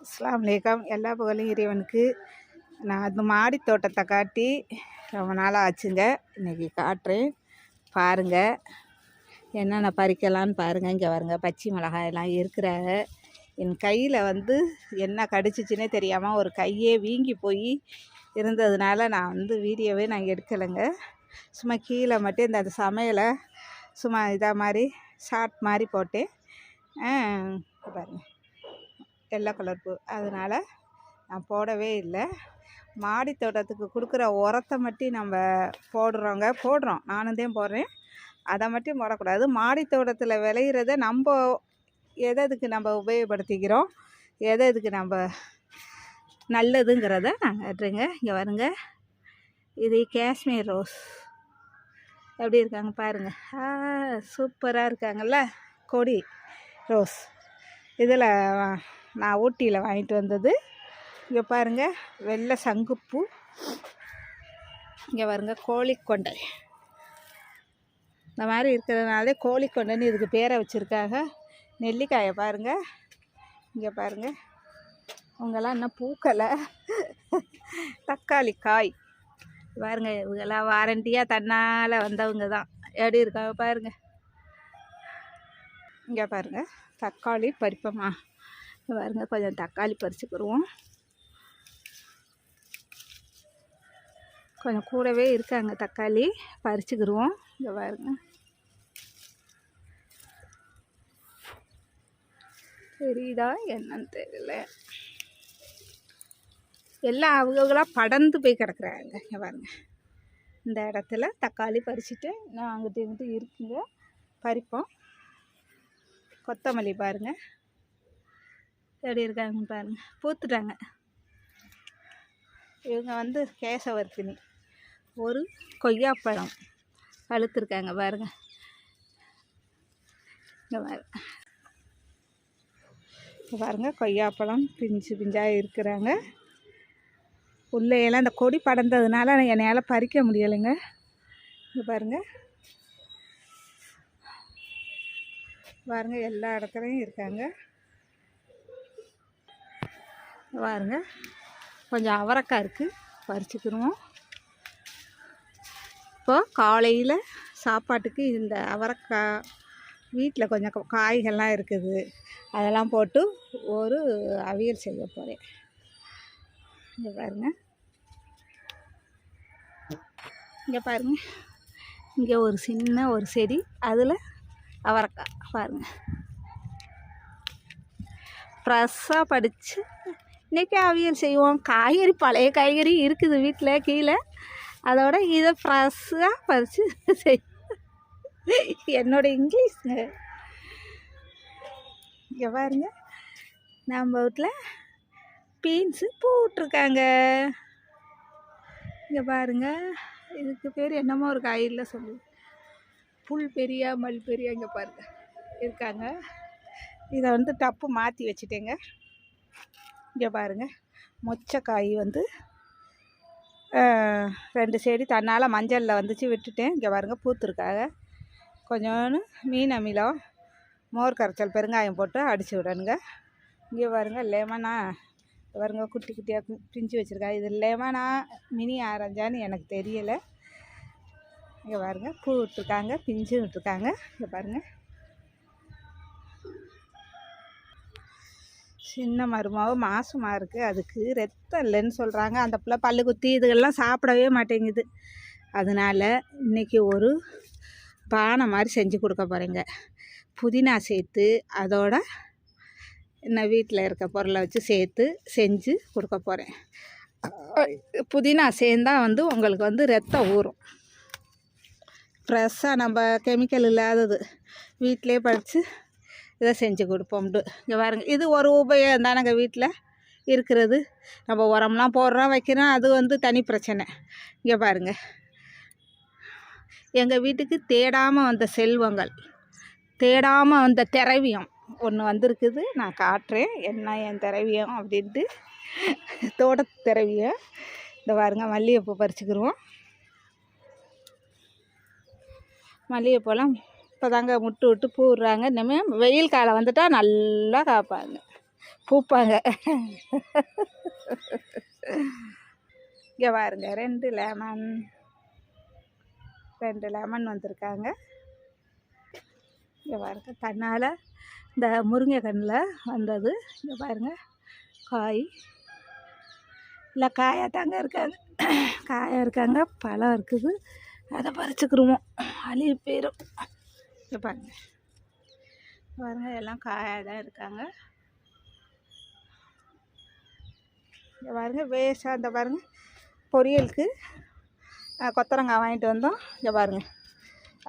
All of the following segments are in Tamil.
அஸ்லாம் வலைக்கம் எல்லா புகழும் இறைவனுக்கு. நான் அந்த மாடி தோட்டத்தை காட்டி ரொம்ப நாளாக ஆச்சுங்க இன்றைக்கி காட்டுறேன். பாருங்கள் என்னென்ன பறிக்கலான்னு பாருங்கள் இங்கே வருங்க பச்சை மிளகாயெல்லாம் இருக்கிறாங்க. என் கையில் வந்து என்ன கடிச்சிச்சின்னே தெரியாமல் ஒரு கையே வீங்கி போய் இருந்ததுனால நான் வந்து வீடியோவே நான் எடுக்கலைங்க. சும்மா கீழே மட்டும் இந்த அந்த சமையலை சும்மா இதாக மாதிரி ஷார்ட் மாதிரி போட்டேன். பாருங்கள் எல்லோ கலர் பூ அதனால் நான் போடவே இல்லை. மாடி தோட்டத்துக்கு கொடுக்குற உரத்தை மட்டும் நம்ம போடுறோங்க. போடுறோம். நானும் தான் போடுறேன். அதை மட்டும் போடக்கூடாது. மாடி தோட்டத்தில் விளையிறத நம்ம எதை எதுக்கு நம்ம உபயோகப்படுத்திக்கிறோம்? எதை எதுக்கு நம்ம நல்லதுங்கிறத நான் கட்டுறேங்க இங்கே வருங்க இது காஷ்மீர் ரோஸ். எப்படி இருக்காங்க பாருங்கள் ஆ சூப்பராக இருக்காங்கல்ல. கொடி ரோஸ். இதில் நான் ஊட்டியில் வாங்கிட்டு வந்தது. இங்கே பாருங்கள் வெள்ளை சங்குப்பூ. இங்கே பாருங்க கோழிக்கொண்டை இந்த மாதிரி இருக்கிறதுனாலே கோழிக்கொண்டைன்னு இதுக்கு பேரை வச்சுருக்காங்க. நெல்லிக்காயை பாருங்கள் இங்கே பாருங்கள் இவங்கெல்லாம் இன்னும் பூக்கலை. தக்காளி காய். பாருங்க இவங்கெல்லாம் வாரண்டியாக தன்னால் வந்தவங்க தான். எப்படி இருக்காங்க பாருங்கள் இங்கே பாருங்கள் தக்காளி பறிப்போமா பாருங்கள் பாருங்க கொஞ்சம் தக்காளி பறிச்சுக்கிடுவோம் கொஞ்சம் கூடவே இருக்காங்க தக்காளி பறிச்சுக்கிடுவோம் இங்கே பாருங்க. தெரியுதா என்னன்னு தெரியல. எல்லாம் அவங்களாம் படர்ந்து போய் கிடக்குறாங்க. இங்கே பாருங்க. இந்த இடத்துல தக்காளி பறிச்சுட்டு நான் அங்கிட்டு இங்கிட்டு இருக்குங்க. பறிப்போம். கொத்தமல்லி பாருங்கள் எப்படி இருக்காங்க பாருங்கள் பூத்துட்டாங்க. இவங்க வந்து கேசவர்த்தினி ஒரு கொய்யாப்பழம் பழுத்துருக்காங்க பாருங்க. இங்கே பாருங்க பாருங்கள் கொய்யாப்பழம் பிஞ்சு பிஞ்சாக இருக்கிறாங்க. உள்ளேயெல்லாம் இந்த கொடி படர்ந்ததுனால என்னையால் பறிக்க முடியலைங்க. இங்கே பாருங்க. பாருங்க எல்லா இடத்துலையும் இருக்காங்க. பாருங்க. கொஞ்சம் அவரைக்காய் இருக்குது பறிச்சுக்கிருவோம். இப்போ காலையில் சாப்பாட்டுக்கு இந்த அவரைக்காய் வீட்டில் கொஞ்சம் காய்கள்லாம் இருக்குது. அதெல்லாம் போட்டு ஒரு அவியல் செய்ய போகிறேன் இங்கே பாருங்க. இங்கே பாருங்கள் இங்கே ஒரு சின்ன ஒரு செடி அதில் அவரைக்காய். பாருங்கள் ஃப்ரெஷ்ஷாக படித்து இன்றைக்கி அவியல் செய்வோம்? காய்கறி பழைய காய்கறி இருக்குது வீட்டில் கீழே. அதோட இதை ஃப்ரெஷ்ஷாக பறித்து செய். என்னோட இங்கிலீஷுங்க. இங்கே பாருங்க. நம்ம வீட்டில் பீன்ஸு போட்டிருக்காங்க. இங்கே பாருங்க. இதுக்கு பேர் என்னமோ ஒரு காயில் சொல்லு புல் பெரியா மல் பெரியா இங்கே பாருங்க. இருக்காங்க. இதை வந்து டப்பு மாற்றி வச்சுட்டேங்க. இங்கே பாருங்க. மொச்சக்காய் வந்து ரெண்டு செடி தன்னால் மஞ்சளில் வந்துச்சு விட்டுட்டேன். இங்கே பாருங்கள் பூத்துருக்காங்க கொஞ்சோன்னு மீன் அமிலம் மோர் கரைச்சல் பெருங்காயம் போட்டு அடித்து விடணுங்க. இங்கே பாருங்க லெமனா பாருங்க குட்டி குட்டியாக பிஞ்சு வச்சுருக்கா. இது லெமனா மினி ஆரஞ்சான்னு எனக்கு தெரியலை. இங்கே பாருங்க பூ விட்டுருக்காங்க பிஞ்சு விட்டுருக்காங்க. இங்கே பாருங்கள் சின்ன மருமாவு மாசமாக இருக்குது அதுக்கு ரத்தம் இல்லைன்னு சொல்கிறாங்க அந்த பிள்ளை பல்லு குத்தி இதுகள்லாம் சாப்பிடவே மாட்டேங்குது. அதனால் இன்றைக்கி ஒரு பானை மாதிரி செஞ்சு கொடுக்க போகிறேங்க புதினா சேர்த்து அதோட என்ன வீட்டில் இருக்க பொருளை வச்சு சேர்த்து செஞ்சு கொடுக்க போகிறேன் புதினா சேர்ந்தா வந்து உங்களுக்கு வந்து ரத்தம் ஊறும். ஃப்ரெஷ்ஷாக நம்ம கெமிக்கல் இல்லாதது. வீட்டிலே படித்து இதை செஞ்சு கொடுப்போம்ட்டு இங்கே பாருங்கள் இது ஒரு உபயோகம் தானேங்க வீட்டில் இருக்கிறது. நம்ம உரம்லாம் போடுறோம் வைக்கிறோம். அது வந்து தனி பிரச்சனை. இங்கே பாருங்கள் எங்கள் வீட்டுக்கு தேடாமல் வந்த செல்வங்கள் தேடாமல் வந்த திரவியம் ஒன்று வந்திருக்குது. நான் காட்டுறேன். என்ன என் திரவியம் அப்படின்ட்டு. தோட்ட திரவியம். இந்த பாருங்க மல்லிகைப்பூ பறிச்சுக்கிருவோம். மல்லிகைப்பூலாம் இப்போ தாங்க முட்டு விட்டு பூ விடுறாங்க. இனிமேல் வெயில் காலம் வந்துட்டால் நல்லா காப்பாங்க. பூப்பாங்க. இங்கே பாருங்க ரெண்டு லெமன் ரெண்டு லெமன் வந்திருக்காங்க. இங்கே பாருங்க கண்ணால் இந்த முருங்கை கண்ணில் வந்தது. இங்கே பாருங்க காய். இல்லை காயாக தாங்க இருக்காது காயாக இருக்காங்க பழம் இருக்குது. அதை பறிச்சுக்கிருவோம். அழுகி போயிடும் இங்கே பாருங்க. பாருங்க எல்லாம் காயாக தான் இருக்காங்க. இங்கே பாருங்க வேஸ்ட்டாக இந்த பாருங்க பொரியலுக்கு கொத்தரங்காய் வாங்கிட்டு வந்தோம். இங்கே பாருங்க.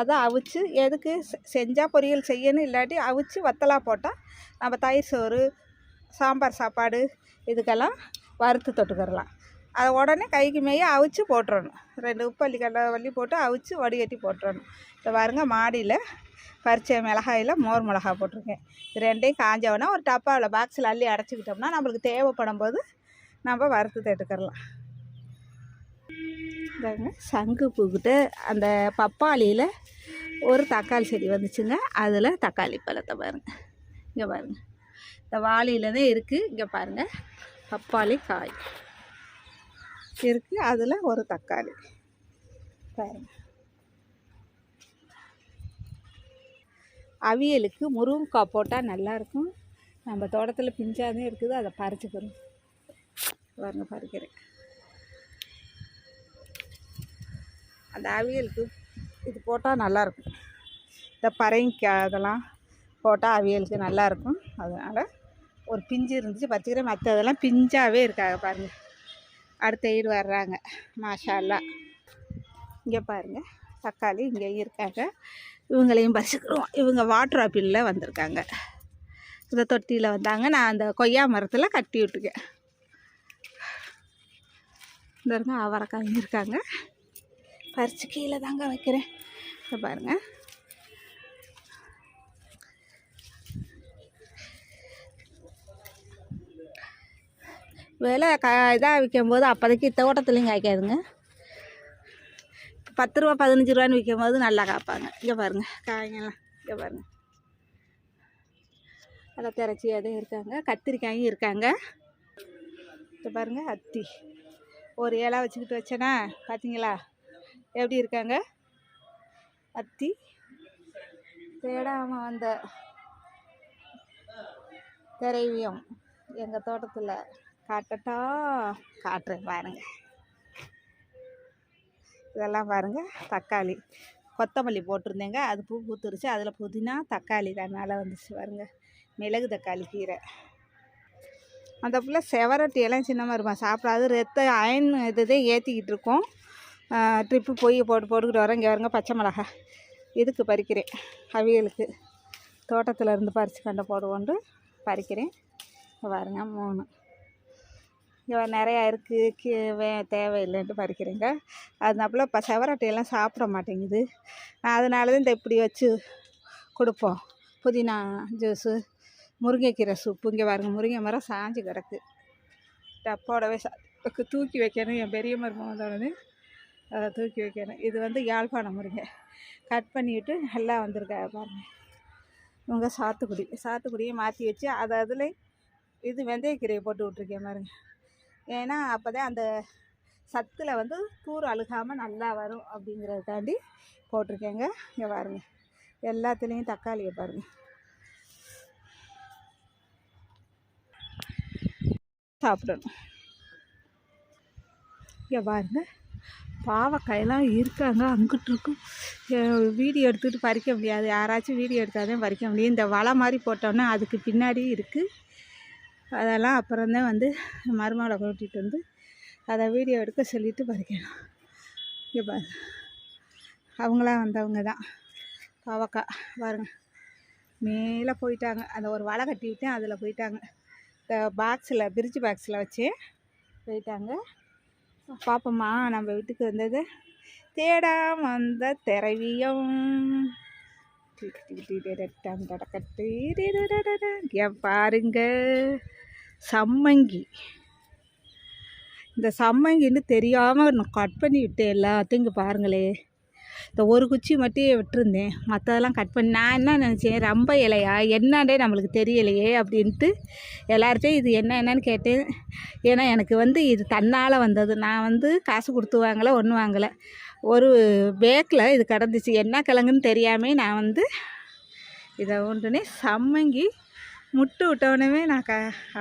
அதை அவிச்சு எதுக்கு செஞ்சால் பொரியல் செய்யணும் இல்லாட்டி அவிச்சு வத்தலாக போட்டால் நம்ம தயிர் சோறு சாம்பார் சாப்பாடு இதுக்கெல்லாம் வறுத்து தொட்டுக்கிறலாம். அதை உடனே கைக்கு மேய அவிச்சு போட்டுறணும். ரெண்டு உப்பள்ளி கடலை வள்ளி போட்டு அவிச்சு வடிகட்டி போட்டுறணும். இப்போ பாருங்கள் மாடியில் பறிச்ச மிளகாயில் மோர் மிளகா போட்டிருக்கேன். இது ரெண்டையும் காஞ்சவொடனே ஒரு டப்பாவில் பாக்ஸில் அள்ளி அடைச்சிக்கிட்டோம்னா நம்மளுக்கு தேவைப்படும் போது நம்ம வறுத்து தொட்டுக்கிறலாம் பாருங்க சங்கு பூக்கிட்ட அந்த பப்பாளியில் ஒரு தக்காளி செடி வந்துச்சுங்க. அதில் தக்காளி பழத்தை பாருங்கள் இங்கே பாருங்கள் இந்த வாளியில் தான் இருக்குது இங்கே பாருங்கள் பப்பாளி காய். இருக்குது அதில் ஒரு தக்காளி. பாருங்கள் அவியலுக்கு முருங்கைக்காய் போட்டால் நல்லாயிருக்கும். நம்ம தோட்டத்தில் பிஞ்சாதே இருக்குது அதை பறிச்சுக்கிறோம் பாருங்க. பறிக்கிறேன். அந்த அவியலுக்கு இது போட்டால் நல்லாயிருக்கும். இந்த பறைங்காய் அதெல்லாம் போட்டால் அவியலுக்கு நல்லாயிருக்கும். அதனால் ஒரு பிஞ்சு இருந்துச்சு பறிச்சுக்கிறேன். மற்றதெல்லாம் பிஞ்சாகவே இருக்காங்க பாருங்கள் அடுத்த ஈடு வர்றாங்க மாஷா இங்கே பாருங்கள் தக்காளி இங்கே இருக்காங்க. இவங்களையும் பறிச்சுக்கிறோம் இவங்க வாட்டர் ஆப்பிளில் வந்திருக்காங்க. இந்த தொட்டியில் வந்தாங்க. நான் அந்த கொய்யா மரத்தில் கட்டி விட்டுக்கேன் இந்த இருங்க அவரைக்காய் இருக்காங்க. பறித்து கீழே தாங்க வைக்கிறேன். இதை பாருங்க. விலை க இதாக விற்கும்போது அப்போதைக்கு தோட்டத்துலேயும் காய்க்காதுங்க. பத்து ரூபா பதினஞ்சு ரூபான்னு விற்கும் போது நல்லா காப்பாங்க. இங்கே பாருங்கள் காய்ங்கெல்லாம். இங்கே பாருங்கள் அதை திரச்சி அதுவும் இருக்காங்க. கத்திரிக்காயும் இருக்காங்க. இங்கே பாருங்கள் அத்தி. ஒரு இலை வச்சுக்கிட்டு வச்சேனா பார்த்தீங்களா எப்படி இருக்காங்க? அத்தி. தேடாமல் வந்த திரைவியம் எங்கள் தோட்டத்தில். காட்டட்டா. காட்டுறேன் பாருங்கள் இதெல்லாம் பாருங்கள் தக்காளி. கொத்தமல்லி போட்டிருந்தேங்க. அது பூ பூத்துருச்சு. அதில் புதினா தக்காளி தான் மேலே வந்துச்சு பாருங்க. மிளகு தக்காளி கீரை. அந்த புள்ள செவரட்டி எல்லாம் சின்னமாக இருப்பான் சாப்பிடாது. ரத்த அயன் இதுதான் ஏற்றிக்கிட்டு இருக்கோம். ட்ரிப்பு போய் போட்டு போட்டுக்கிட்டு வரேன் இங்கே வரங்க பச்சை மிளகா. இதுக்கு பறிக்கிறேன். அவியலுக்கு. தோட்டத்தில் இருந்து பறித்து கண்ட போடுவோண்டு பறிக்கிறேன். பாருங்க மூணு. நிறையா இருக்குது கீ வே தேவையில்லைன்ட்டு பறிக்கிறேங்க. அதனாப்புல இப்போ செவரட்டையெல்லாம் சாப்பிட மாட்டேங்குது. நான் அதனால தான் இந்த இப்படி வச்சு கொடுப்போம். புதினா ஜூஸு முருங்கைக்கீரை சூப்பு இங்கே பாருங்க முருங்கை மரம் சாஞ்சு கிடக்கு. டப்போடவே சா தூக்கி வைக்கணும். என் பெரிய மருமகனோடனே அதை தூக்கி வைக்கணும். இது வந்து யாழ்ப்பாணம் முருங்கை. கட் பண்ணிவிட்டு நல்லா வந்திருக்கா பாருங்கள் இவங்க சாத்துக்குடி சாத்துக்குடியை மாற்றி வச்சு அதை அதில் இது வெந்தயக்கீரையை போட்டு விட்ருக்கேன் பாருங்கள் ஏன்னா அப்போ தான் அந்த சத்தில் வந்து தூர் அழுகாமல் நல்லா வரும் அப்படிங்கிறதுக்காண்டி போட்டிருக்கேங்க. இங்கே பாருங்கள் எல்லாத்துலேயும் தக்காளியை பாருங்கள் சாப்பிடணும். இங்கே பாருங்க. பாவக்காயெல்லாம் இருக்காங்க அங்கிட்டு இருக்கும். வீடியோ எடுத்துகிட்டு பறிக்க முடியாது. யாராச்சும் வீடியோ எடுத்தால் பறிக்க முடியும். இந்த வலை மாதிரி போட்டோன்னா அதுக்கு பின்னாடி இருக்குது அதெல்லாம் அப்புறம்தான் வந்து மருமகளை கூட்டிகிட்டு வந்து அதை வீடியோ எடுக்க சொல்லிட்டு பறிக்கணும். இங்கே பாரு. அவங்களாம் வந்தவங்க தான். பாவக்காய் பாருங்க. மேலே போயிட்டாங்க. அந்த ஒரு வலை கட்டி விட்டேன் அதில் போயிட்டாங்க. இந்த பாக்ஸில் பிரிட்ஜ் பாக்ஸில் வச்சு போயிட்டாங்க. பார்ப்போம்மா நம்ம வீட்டுக்கு வந்தது தேடாம வந்த திரவியம். இங்க பாருங்க. சம்மங்கி. இந்த சம்மங்கின்னு தெரியாமல் நான் கட் பண்ணி விட்டேன் எல்லாத்தையும் இங்கே பாருங்களே. இந்த ஒரு குச்சி மட்டும் விட்டுருந்தேன். மற்றதெல்லாம் கட் பண்ணி நான் என்ன நினச்சேன்? ரொம்ப இலையா? என்னண்டே நம்மளுக்கு தெரியலையே அப்படின்ட்டு எல்லார்ட்டையும் இது என்ன என்னன்னு கேட்டேன். ஏன்னா எனக்கு வந்து இது தன்னால் வந்தது. நான் வந்து காசு கொடுத்து வாங்கலை ஒன்றும் வாங்கலை. ஒரு பேக்கில் இது கிடந்துச்சு. என்ன கிழங்குன்னு தெரியாமே நான் வந்து இதை ஒன்றுனே சம்மங்கி முட்டு விட்டவுடனே நான் க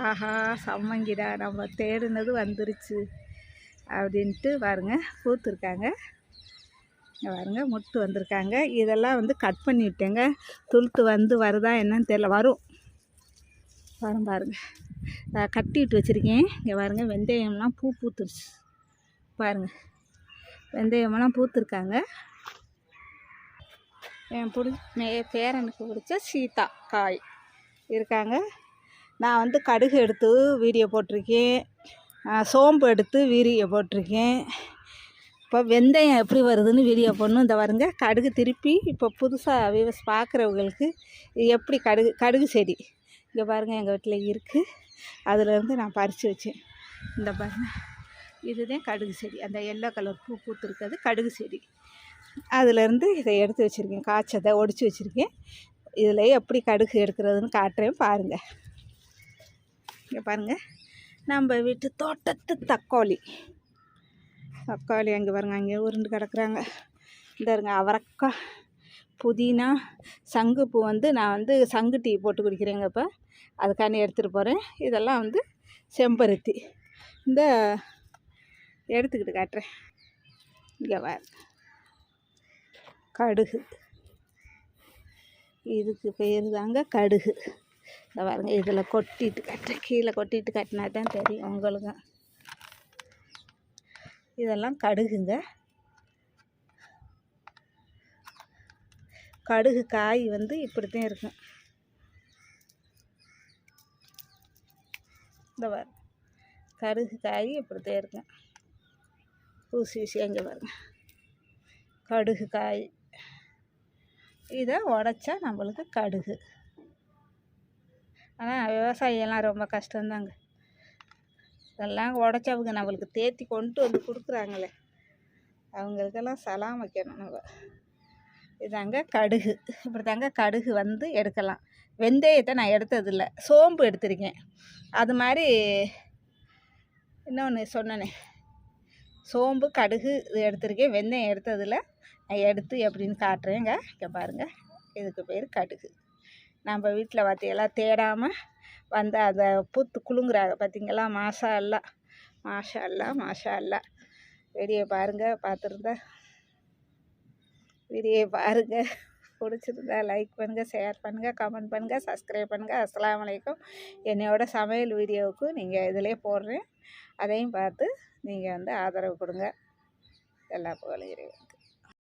ஆஹா சம்மங்கிடா நம்ம தேடினது வந்துருச்சு. அப்படின்ட்டு பாருங்க பூத்துருக்காங்க. இங்கே பாருங்க முட்டு வந்திருக்காங்க. இதெல்லாம் வந்து கட் பண்ணி விட்டேங்க. துளுத்து வந்து வருதா என்னன்னு தெரியல. வரும். வரும் பாருங்கள் நான் கட்டி விட்டு வச்சுருக்கேன். இங்கே பாருங்க வெந்தயம்லாம் பூ பூத்துருச்சு. பாருங்க. வெந்தயமெல்லாம் பூத்துருக்காங்க. என் பிடி மே பேரனுக்கு பிடிச்ச சீதா காய். இருக்காங்க. நான் வந்து கடுகு எடுத்து வீடியோ போட்டிருக்கேன். சோம்பு எடுத்து வீடியோ போட்டிருக்கேன். இப்போ வெந்தயம் எப்படி வருதுன்னு வீடியோ போடணும். இந்த வருங்க கடுகு திருப்பி இப்போ புதுசாக விவஸ் பார்க்குறவங்களுக்கு இது எப்படி கடுகு கடுகு செடி? இங்கே பாருங்கள் எங்கள் வீட்டில் இருக்குது அதுலேருந்து நான் பறித்து வச்சேன். இந்த பாருங்கள் இதுதான் கடுகு செடி. அந்த எல்லோ கலர் பூ பூத்துருக்கிறது கடுகு செடி. அதுலேருந்து இதை எடுத்து வச்சுருக்கேன். காய்ச்சதை ஒடிச்சு வச்சுருக்கேன். இதில் எப்படி கடுகு எடுக்கிறதுன்னு காட்டுறேன் பாருங்கள் இங்கே பாருங்கள் நம்ம வீட்டு தோட்டத்து தக்காளி. தக்காளி அங்கே பாருங்க அங்கே உருண்டு கிடக்குறாங்க. இந்த இருங்க அவரக்காய் புதினா சங்குப்பூ வந்து நான் வந்து சங்கு டீ போட்டு குடிக்கிறேங்க இப்போ. அதுக்காண்டி எடுத்துகிட்டு போகிறேன் இதெல்லாம் வந்து செம்பருத்தி. இந்த எடுத்துக்கிட்டு காட்டுறேன். இங்கே வா கடுகு. இதுக்கு பேர் தாங்க கடுகு. இதை பாருங்க இதில் கொட்டிட்டு கட்டுறேன் கீழே கொட்டிட்டு கட்டினா தான் தெரியும் உங்களுக்கு. இதெல்லாம் கடுகுங்க. கடுகு காய் வந்து இப்படித்தான் இருக்கும். இந்த பாரு கடுகு காய் இப்படித்தான் இருக்கும். ஊசி ஊசி அங்கே பாருங்க. கடுகு காய். இதை உடச்சா நம்மளுக்கு கடுகு. ஆனால் விவசாயியெல்லாம் ரொம்ப கஷ்டம்தாங்க. இதெல்லாம் உடச்சவங்க நம்மளுக்கு தேத்தி கொண்டு வந்து கொடுக்குறாங்களே. அவங்களுக்கெல்லாம் சலாம் வைக்கணும் நம்ம. இதாங்க கடுகு. இப்படி தாங்க கடுகு வந்து எடுக்கலாம். வெந்தயத்தை நான் எடுத்ததில்ல. சோம்பு எடுத்திருக்கேன். அது மாதிரி இன்னொன்று சொன்னனே. சோம்பு கடுகு இது எடுத்திருக்கேன். வெந்தயம் எடுத்ததில்ல. நான் எடுத்து எப்படின்னு காட்டுறேங்க. இங்கே பாருங்கள் இதுக்கு பேர் கடுகு. நம்ம வீட்டில் பார்த்தீங்களா தேடாமல் வந்து அதை பூத்து குலுங்குறாங்க பார்த்தீங்களா மாஷா அல்லா மாஷா அல்லா மாஷா அல்லா வீடியோ பாருங்கள் பார்த்துருந்தா வெளியே பாருங்கள் பிடிச்சிருந்தா லைக் பண்ணுங்கள் ஷேர் பண்ணுங்கள் கமெண்ட் பண்ணுங்கள் சப்ஸ்கிரைப் பண்ணுங்கள் அஸ்லாம் அலைக்கும். என்னையோட சமையல் வீடியோவுக்கு நீங்கள் இதிலே போடுறேன். அதையும் பார்த்து நீங்கள் வந்து ஆதரவு கொடுங்க. எல்லா புகழும்